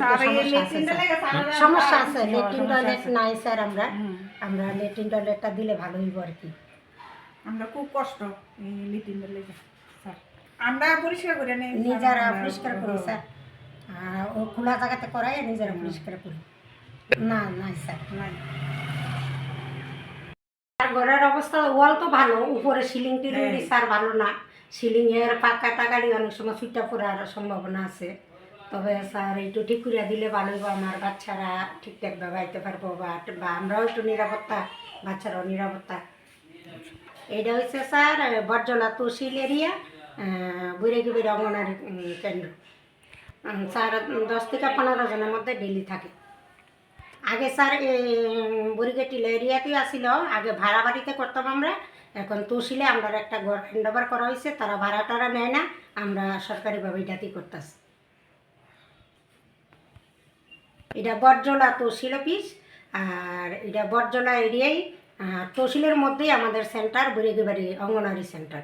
সারা সমস্যা আছে latrine toilet নাই স্যার আমরা আমরা লেট্রিন টয়লেটটা দিলে ভালো হইব আর কি। আমরা খুব কষ্ট এই লিটিনের লেগে আমরা পরিষ্কার করে নেই নিজেরা পরিষ্কার করি স্যার ও খোলা জায়গাতে করাই নিজেরা পরিষ্কার করি। না নাই স্যার নাই। ঘরের অবস্থা ওয়াল তো ভালো উপরে সিলিং টিলিং। স্যার ভালো না। সিলিং এর পাকা টাকারি অনেক সময় সুইটা পড়ার সম্ভাবনা আছে। তবে স্যার একটু ঠিক করে দিলে ভালো হইব আমার বাচ্চারা ঠিকঠাকভাবে আইতে পারব বা আমরাও একটু নিরাপত্তা বাচ্চারাও নিরাপত্তা। এইটা হচ্ছে স্যার বর্জলা তহসিল এরিয়া বুড়েগিবির অঙ্গনারী উম, কেন্দ্র। স্যার দশ থেকে পনেরো জনের মধ্যে ডেলি থাকে। আগে স্যার বুড়িগেটিল এরিয়াতেই আসিল আগে ভাড়া বাড়িতে করতাম আমরা এখন তহসিলে আমরা একটা ঘর হ্যান্ডওভার করা হয়েছে তারা ভাড়া টাড়া নেয় না আমরা সরকারিভাবে এটাতেই করতেছি। এটা বটজলা তহসিল অফিস আর এটা বটজলা এরিয়াই আহ, তহসিলের মধ্যেই আমাদের সেন্টার বুড়িগিবাড়ি অঙ্গনওয়াড়ি সেন্টার।